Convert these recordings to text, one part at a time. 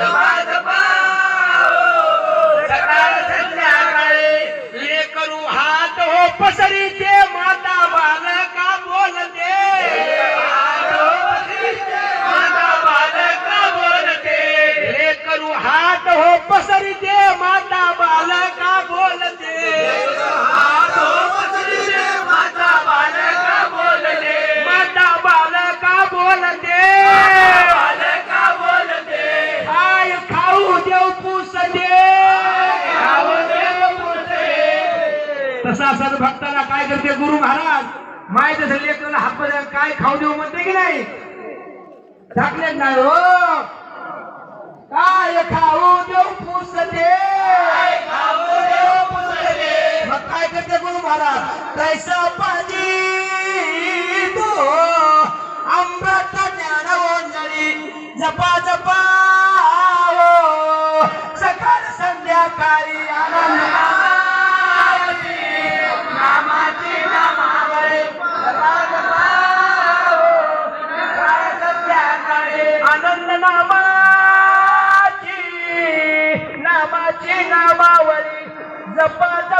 नमाज पाओ सकाळ संध्याकाळी. लेकरू हात हो पसरी प्रसाद भक्ताला काय करते गुरु महाराज? माहीत असेल लेकराला हात काय खाऊ देऊ म्हणते की नाही? झाकले नाही हो? काय खाऊ देऊ पुसते? काय करते गुरु महाराज? कैसा पाणी तो अमृत ज्ञान ओंजळी जपा जपा सकाळ संध्याकाळी आनंद the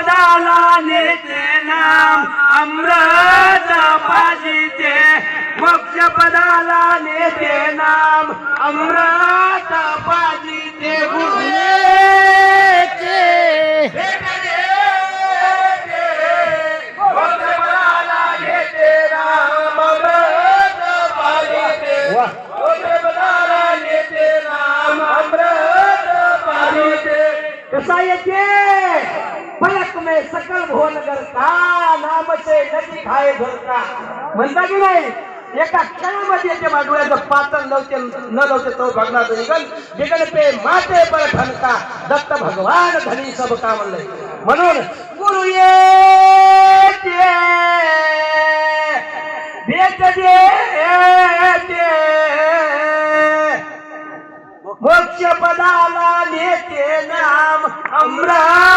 मोदाला नेते नाम अमृत पाजिते. मोक्ष पदाला नेते नाम अमृत में सकल भोन करता नामचे नदी खाय धरता म्हणता की नाही एका क्षणामध्ये ते माडुळ्याचं पातळ नव्हते न नव्हते तो भगनाचं निघल जिकडे ते माते पर ठणका दत्त भगवान धनी सब का म्हणले म्हणून गुरु मोक्ष पदाला नेते नाम अमरा